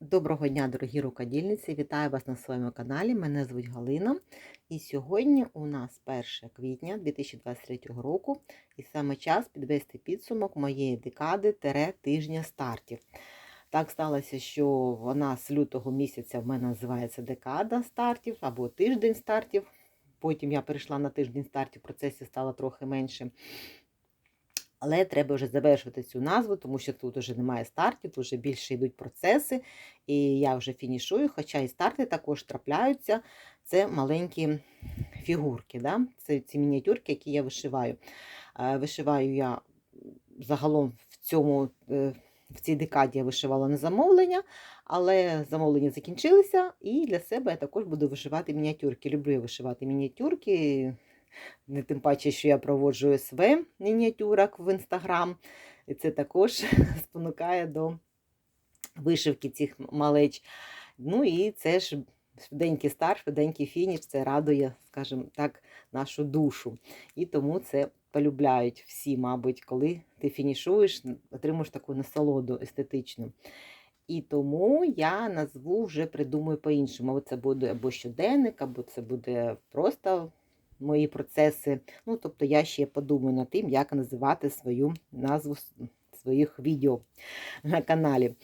Доброго дня, дорогі рукодільниці! Вітаю вас на своєму каналі. Мене звуть Галина. І сьогодні у нас 1 квітня 2023 року, і саме час підвести підсумок моєї декади тижня стартів. Так сталося, що вона з лютого місяця в мене називається декада стартів або тиждень стартів. Потім я перейшла на тиждень стартів, процесі стало трохи менше. Але треба вже завершити цю назву, тому що тут вже немає стартів, тут вже більше йдуть процеси, і я вже фінішую, хоча і старти також трапляються. Це маленькі фігурки. Да? Це ці мініатюрки, які я вишиваю. Е, Вишиваю я загалом в цьому. е, В цій декаді я вишивала на замовлення, але замовлення закінчилися, і для себе я також буду вишивати мініатюрки. Люблю я вишивати мініатюрки. Не тим паче, що я проводжу СВ мініатюрок в інстаграм, і це також спонукає до вишивки цих малеч. Ну і це ж швиденький старт, швиденький фініш, це радує, скажімо так, нашу душу. І тому це полюбляють всі, мабуть, коли ти фінішуєш, отримуєш таку насолоду естетичну. І тому я назву вже придумаю по-іншому. Це буде або щоденник, або це буде просто мої процеси. Ну, тобто я ще подумаю над тим, як називати свою назву своїх відео на каналі.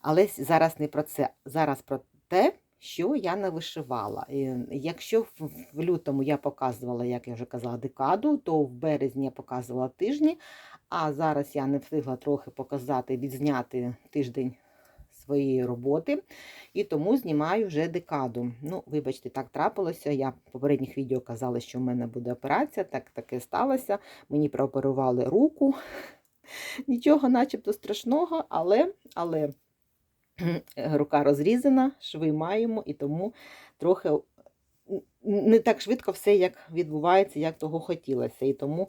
Але зараз не про це. Зараз про те, що я не вишивала. Якщо в лютому я показувала, як я вже казала, декаду, то в березні я показувала тижні, а зараз я не встигла трохи показати, відзняти тиждень своєї роботи, і тому знімаю вже декаду. Ну, вибачте, так трапилося. Я в попередніх відео казала, що в мене буде операція, так таке сталося. Мені прооперували руку. Нічого, начебто, страшного, але, але рука розрізана, шви маємо, і тому трохи не так швидко все як відбувається, як того хотілося. І тому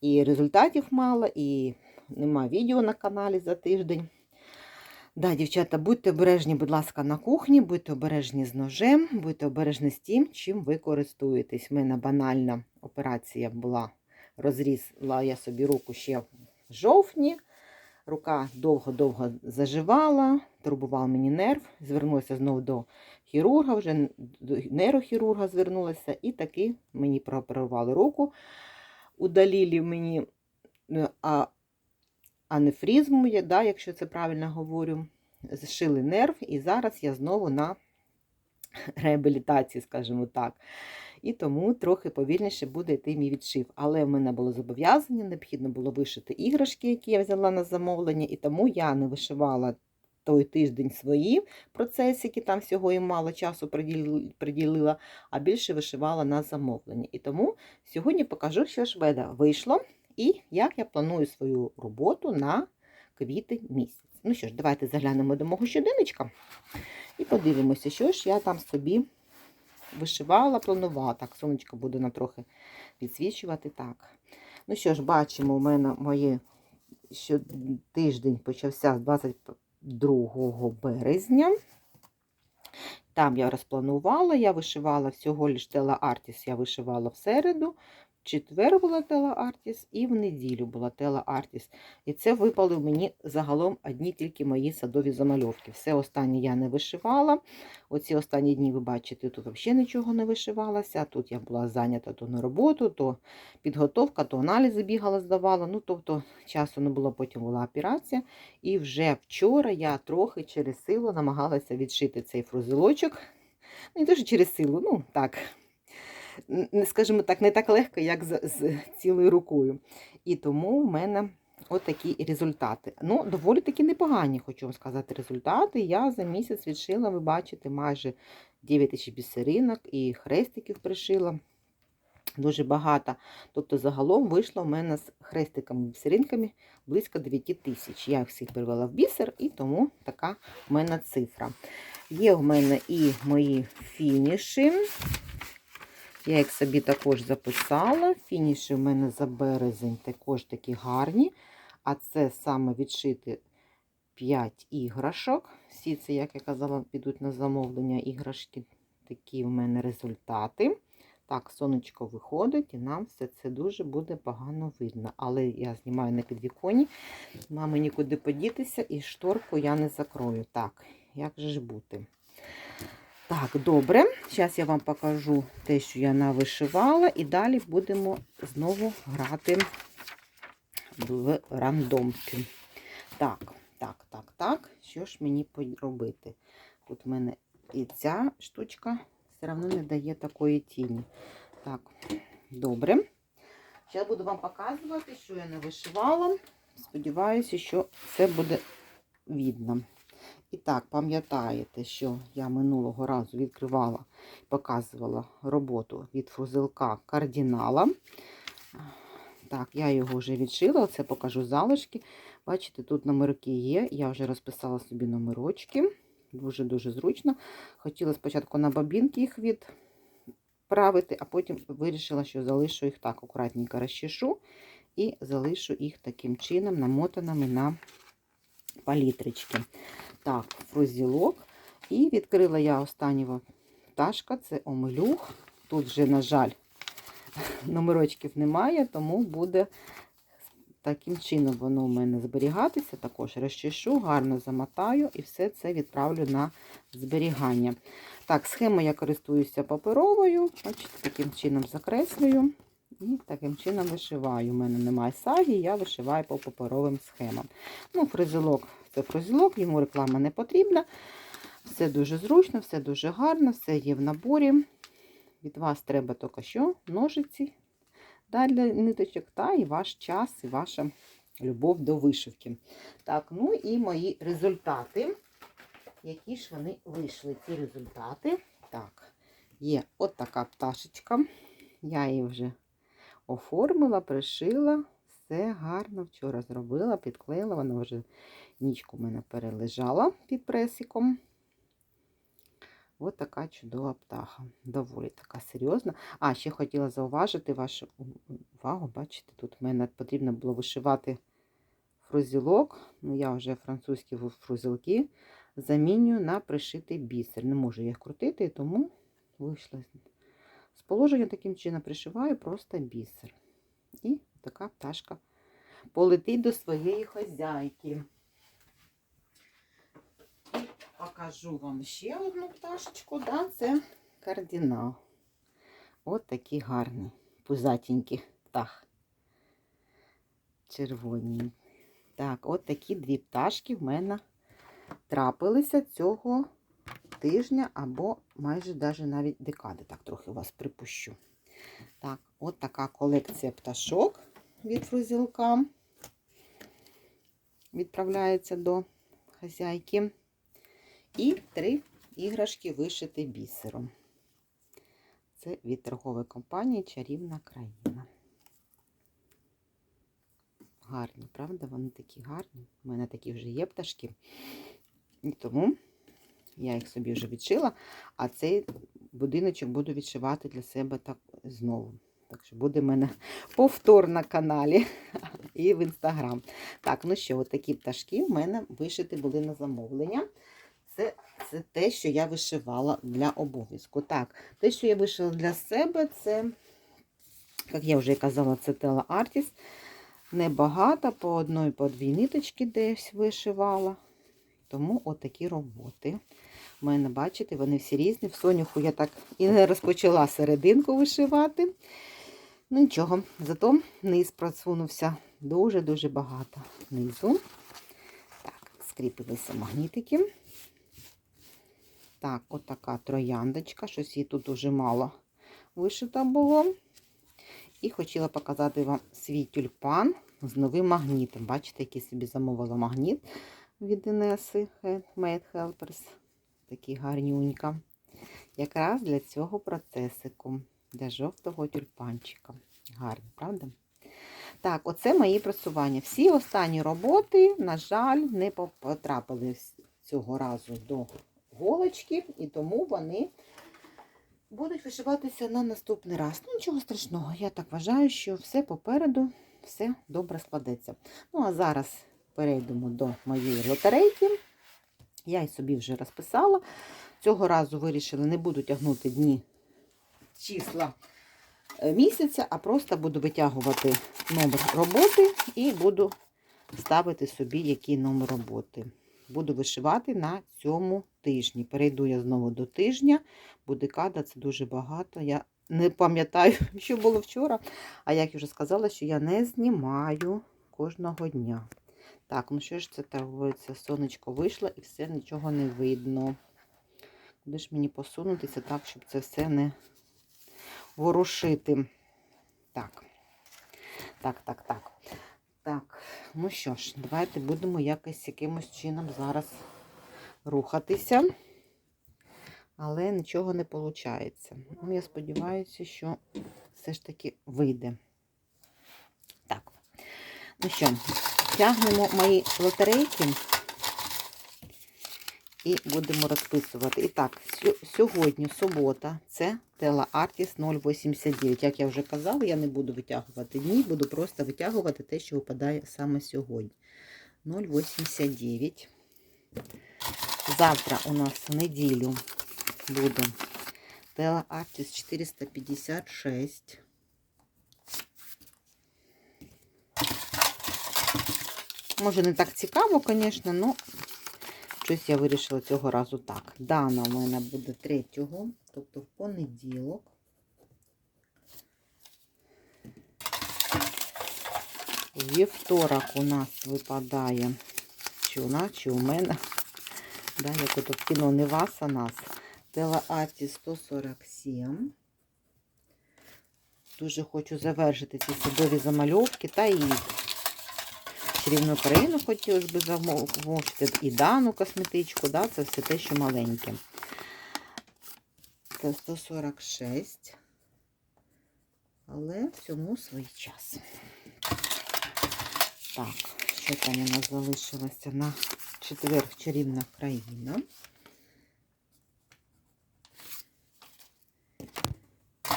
і результатів мало, і нема відео на каналі за тиждень. Да, дівчата, будьте обережні, будь ласка, на кухні, будьте обережні з ножем, будьте обережні з тим, чим ви користуєтесь. У мене банальна операція була, розрізала я собі руку ще в жовтні. Рука довго-довго заживала, турбував мені нерв, звернулася знову до хірурга, вже до нейрохірурга звернулася, і таки мені прооперували руку. Удалілі мені а, анефризму, да, якщо це правильно говорю, зшили нерв, і зараз я знову на реабілітації, скажімо так. І тому трохи повільніше буде йти мій відшив. Але в мене було зобов'язання, необхідно було вишити іграшки, які я взяла на замовлення, і тому я не вишивала той тиждень свої процеси, які там всього і мало часу приділила, а більше вишивала на замовлення. І тому сьогодні покажу, що ж вийшло і як я планую свою роботу на квітень місяць. Ну що ж, давайте заглянемо до мого щоденничка і подивимося, що ж я там собі вишивала, планувала. Так, сонечко буде на трохи підсвічувати. Так. Ну що ж, бачимо, у мене моє що тиждень почався з 22 березня. Там я розпланувала, я вишивала всього лиш Тела Артіс, я вишивала в середу, четвер була Тела Артіс і в неділю була Тела Артіс. І це випали мені загалом одні тільки мої садові замальовки. Все останнє я не вишивала. Оці останні дні, ви бачите, тут взагалі нічого не вишивалося. Тут я була зайнята то на роботу, то підготовка, то аналізи бігала, здавала. Ну, тобто часу не було, потім була операція. І вже вчора я трохи через силу намагалася відшити цей фрузелочок. Ну, не дуже через силу, ну так. Скажімо так, не так легко, як з, з цілою рукою. І тому в мене отакі результати. Ну, доволі таки непогані, хочу вам сказати, результати. Я за місяць відшила, ви бачите, майже 9 тисяч бісеринок і хрестиків пришила. Дуже багато. Тобто загалом вийшло в мене з хрестиками бісеринками близько 9 тисяч. Я їх всіх перевела в бісер, і тому така в мене цифра. Є в мене і мої фініші. Я їх собі також записала. Фініші в мене за березень також такі гарні. А це саме відшити 5 іграшок. Всі це, як я казала, підуть на замовлення іграшки. Такі в мене результати. Так, сонечко виходить, і нам все це дуже буде погано видно. Але я знімаю на підвіконі, мамі нікуди подітися, і шторку я не закрою. Так, як же ж бути. Так, добре. Зараз я вам покажу те, що я навишивала, і далі будемо знову грати в рандомки. Так, так, так, так. Що ж мені робити? Тут в мене і ця штучка все одно не дає такої тіні. Так, добре. Зараз буду вам показувати, що я не вишивала. Сподіваюся, що це буде видно. І так, пам'ятаєте, що я минулого разу відкривала, показувала роботу від фрузелка кардинала. Так, я його вже відшила, оце покажу залишки. Бачите, тут номерки є. Я вже розписала собі номерочки. Дуже-дуже зручно. Хотіла спочатку на бабінки їх відправити, а потім вирішила, що залишу їх так, акуратненько розчешу і залишу їх таким чином, намотаними на палітрички. Так, фрузілок. І відкрила я останнього пташка, це омелюх. Тут вже, на жаль, номерочків немає, тому буде таким чином воно у мене зберігатися. Також розчешу, гарно замотаю і все це відправлю на зберігання. Так, схему я користуюся паперовою, бачите, таким чином закреслюю. І таким чином вишиваю. У мене немає сагі, я вишиваю по паперовим схемам. Ну, фризелок це фризелок, йому реклама не потрібна. Все дуже зручно, все дуже гарно, все є в наборі. Від вас треба тільки що ножиці для ниточок, та і ваш час, і ваша любов до вишивки. Так, ну і мої результати. Які ж вони вийшли? Ці результати. Так, є от така пташечка. Я її вже оформила, пришила. Все гарно вчора зробила, підклеїла, вона вже нічку в мене перележала під пресиком. Ось така чудова птаха. Доволі така серйозна. А, ще хотіла зауважити вашу увагу. Бачите, тут в мене потрібно було вишивати фрузілок. Ну, я вже французькі фрузілки замінюю на пришитий бісер. Не можу їх крутити, тому вийшла з положення таким чином пришиваю просто бісер. І така пташка полетить до своєї хазяйки. Покажу вам ще одну пташечку, да, це кардинал. От такі гарні, пузатенькі птах. Червоні. Так, от такі дві пташки в мене трапилися цього тижня або майже даже навіть декади. Так, трохи вас припущу. Так, от така колекція пташок від фрузілка. Відправляється до хазяйки. І три іграшки вишиті бісером. Це від торгової компанії Чарівна країна. Гарні, правда? Вони такі гарні. У мене такі вже є пташки. І тому я їх собі вже відшила, а цей будиночок буду відшивати для себе так знову. Так що буде в мене повтор на каналі і в інстаграм. Так, ну що, от такі пташки в мене вишиті були на замовлення. Це це те, що я вишивала для обов'язку. Так, те, що я вишила для себе, це, як я вже казала, це Тела Артіс. Небагато, по одної, по дві ниточки десь вишивала. Тому отакі роботи. У мене, бачите, вони всі різні. В соняху я так і не розпочала серединку вишивати. Ну нічого, зато низ просунувся дуже-дуже багато низу. Так, скріпилися магнітики. Так, отака трояндочка. Щось її тут дуже мало вишито було. І хотіла показати вам свій тюльпан з новим магнітом. Бачите, який собі замовила магніт від Інеси Handmade Helpers. Такий гарнюнька. Якраз для цього процесику, для жовтого тюльпанчика. Гарно, правда? Так, оце мої просування. Всі останні роботи, на жаль, не потрапили цього разу до голочки, і тому вони будуть вишиватися на наступний раз. Ну, нічого страшного, я так вважаю, що все попереду, все добре складеться. Ну, а зараз перейдемо до моєї лотерейки. Я її собі вже розписала. Цього разу вирішили, не буду тягнути дні числа е, місяця, а просто буду витягувати номер роботи і буду ставити собі, який номер роботи. буду вишивати на цьому тижні. Перейду я знову до тижня, бо декада це дуже багато. Я не пам'ятаю, що було вчора. А як я вже сказала, що я не знімаю кожного дня. Так, ну що ж це торгується? Сонечко вийшло і все нічого не видно. Куди ж мені посунутися так, щоб це все не ворушити? Так. Так, так, так. Так, ну що ж, давайте будемо якось якимось чином зараз рухатися. Але нічого не виходить. Ну, я сподіваюся, що все ж таки вийде. Так. Ну що, тягнемо мої лотерейки і будемо розписувати. І так, сьогодні субота, це Тела Артіс 089. Як я вже казала, я не буду витягувати дні, буду просто витягувати те, що випадає саме сьогодні. 0,89. Завтра у нас в неділю буде Тела Артіс 456. Може, не так цікаво, звісно, але щось я вирішила цього разу так. Дана у мене буде 3, тобто в понеділок. Вівторок у нас випадає, чи у нас, чи у мене. Да, як ото в кіно не вас, а нас. Телеаті 147. Дуже хочу завершити ці садові замальовки та і чарівну країну хотілося б замовити. І дану косметичку, да, це все те, що маленьке. Це 146. Але всьому свій час. Так, що там у нас залишилося на четвер чарівна країна.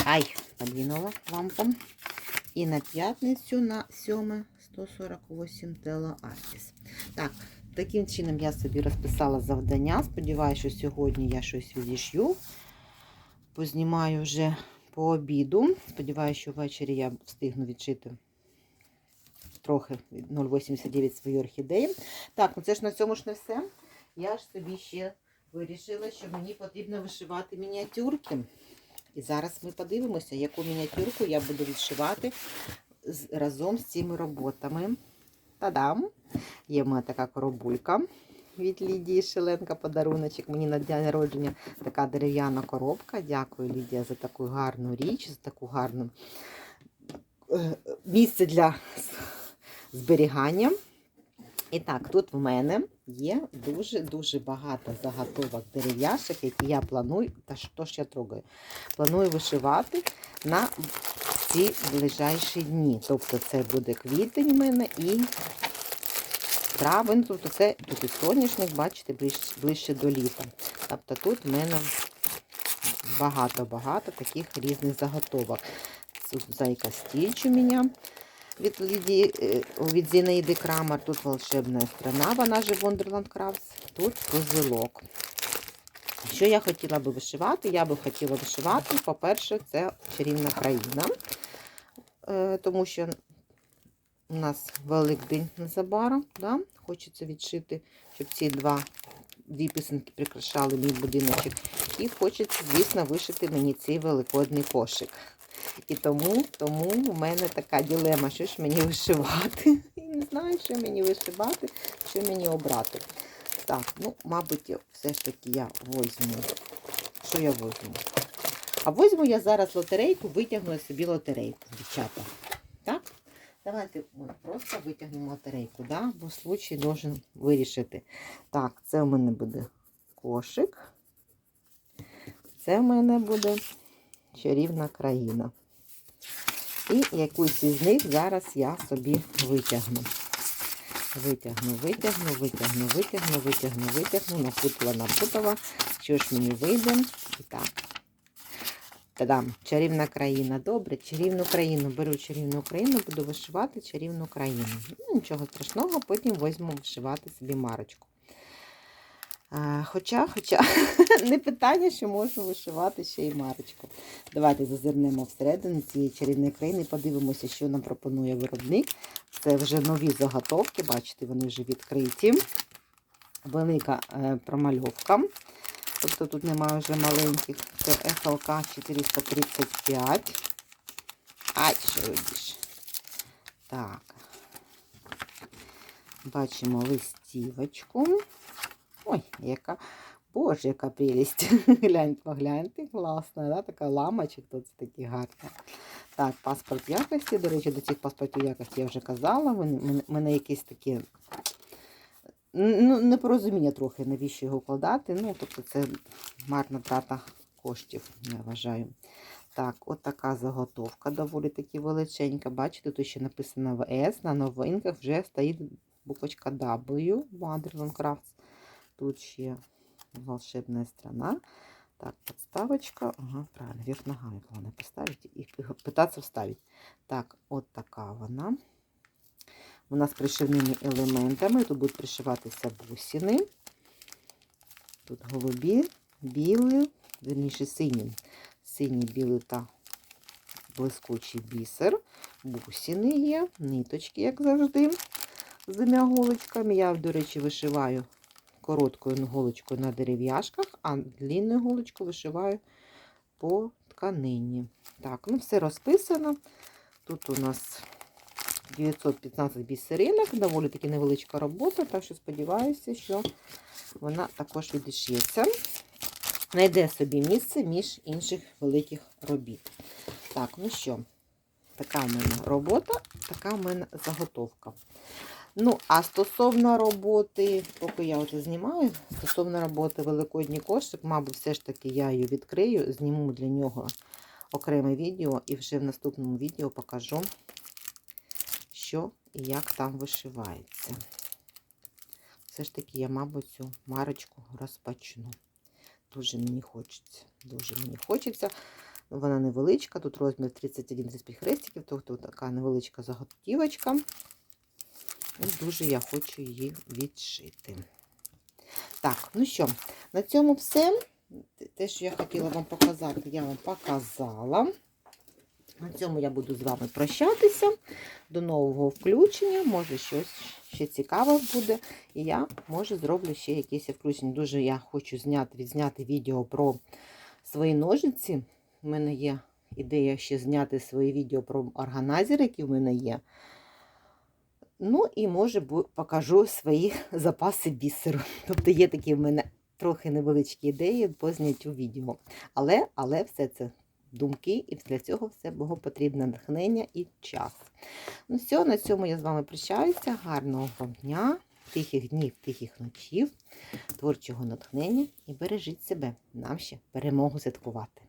Ай, подвинула лампу. І на п'ятницю на 7 148 Тела Артіс. Так, таким чином я собі розписала завдання. Сподіваюся, що сьогодні я щось відішью. Познімаю вже по обіду. Сподіваюся, що ввечері я встигну відшити трохи 0,89 свої орхідеї. Так, ну це ж на цьому ж не все. Я ж собі ще вирішила, що мені потрібно вишивати мініатюрки. І зараз ми подивимося, яку мініатюрку я буду відшивати разом з цими роботами. Та-дам! Є в мене така коробулька від Лідії Шеленка, подаруночок мені на день народження. Така дерев'яна коробка. Дякую, Лідія, за таку гарну річ, за таку гарну е, місце для зберігання. І так, тут в мене є дуже-дуже багато заготовок дерев'яшок, які я планую, та що ж я трогаю, планую вишивати на ці ближайші дні. Тобто це буде квітень в мене і травень, тобто це тут і соняшник, бачите, ближче, ближче до літа. Тобто тут в мене багато-багато таких різних заготовок. Зайка стільч у мене від Лідії, е, від Зінаїди Крамер. Тут волшебна страна, вона же Wonderland Crafts, тут козилок. Що я хотіла би вишивати? Я би хотіла вишивати, по-перше, це чарівна країна, тому що у нас Великдень незабаром. Да? Хочеться відшити, щоб ці два дві писанки прикрашали мій будиночок. І хочеться, звісно, вишити мені цей великодний кошик. І тому тому в мене така ділема, що ж мені вишивати. І не знаю, що мені вишивати, що мені обрати. Так, ну, мабуть, все ж таки я возьму. Що я возьму? А возьму я зараз лотерейку, витягну собі лотерейку, дівчата. Так? Давайте ми просто витягнемо лотерейку, да? бо случай должен вирішити. Так, це у мене буде кошик. Це в мене буде чарівна країна. І якусь із них зараз я собі витягну. Витягну, витягну, витягну, витягну, витягну, витягну, напутала, напутала. Що ж мені вийде? І так. Та-дам, чарівна країна. Добре, чарівну країну. Беру чарівну країну, буду вишивати чарівну країну. Ну, Нічого страшного, потім візьму вишивати собі марочку. Хоча, хоча, не питання, що можна вишивати ще й марочку. Давайте зазирнемо всередину цієї чарівної країни, подивимося, що нам пропонує виробник. Це вже нові заготовки, бачите, вони вже відкриті. велика е, промальовка. Тобто тут немає вже маленьких. Це ФЛК 435. Ай, що робиш? Так. Бачимо листівочку. Ой, яка. Боже, яка прелість. Гляньте, погляньте, класна, да? така ламочок тут такі гарні. Так, паспорт якості. До речі, до цих паспортів якості я вже казала. Мене, мене якісь такі ну, непорозуміння трохи, навіщо його вкладати. Ну, тобто це марна трата коштів, я вважаю. Так, от така заготовка доволі таки величенька. Бачите, тут ще написано ВС. На новинках вже стоїть буквочка W, Wonderland Crafts. Тут ще волшебная страна. Так, подставочка. Ага, правильно, вверх ногами головне поставити і питатися вставити. Так, от така вона. У нас пришивними елементами. Тут будуть пришиватися бусини. Тут голубі, білі, верніше сині. Синій, білий та блискучий бісер. Бусини є, ниточки, як завжди, з двома голочками. Я, до речі, вишиваю короткою голочкою на дерев'яшках, а длинною голочкою вишиваю по тканині. Так, ну все розписано. Тут у нас 915 бісеринок, доволі таки невеличка робота, так що сподіваюся, що вона також відішється. Знайде собі місце між інших великих робіт. Так, ну що, така в мене робота, така в мене заготовка. Ну, а стосовно роботи, поки я оце знімаю, стосовно роботи Великодній кошик, мабуть, все ж таки я її відкрию, зніму для нього окреме відео і вже в наступному відео покажу, що і як там вишивається. Все ж таки, я, мабуть, цю марочку розпочну. Дуже мені хочеться. Дуже мені хочеться. Вона невеличка, тут розмір 31-35 хрестиків, тобто така невеличка заготівочка. І дуже я хочу її відшити. Так, ну що, на цьому все. Те, що я хотіла вам показати, я вам показала. На цьому я буду з вами прощатися. До нового включення. Може, щось ще цікаве буде. І я, може, зроблю ще якесь включення. Дуже я хочу зняти, відзняти відео про свої ножиці. У мене є ідея ще зняти свої відео про органайзери, які в мене є. Ну, і, може, покажу свої запаси бісеру. Тобто є такі в мене трохи невеличкі ідеї по зняттю відео. Але, але все це думки, і для цього все було потрібне натхнення і час. Ну, все, на цьому я з вами прощаюся. Гарного вам дня, тихих днів, тихих ночів, творчого натхнення і бережіть себе. Нам ще перемогу святкувати.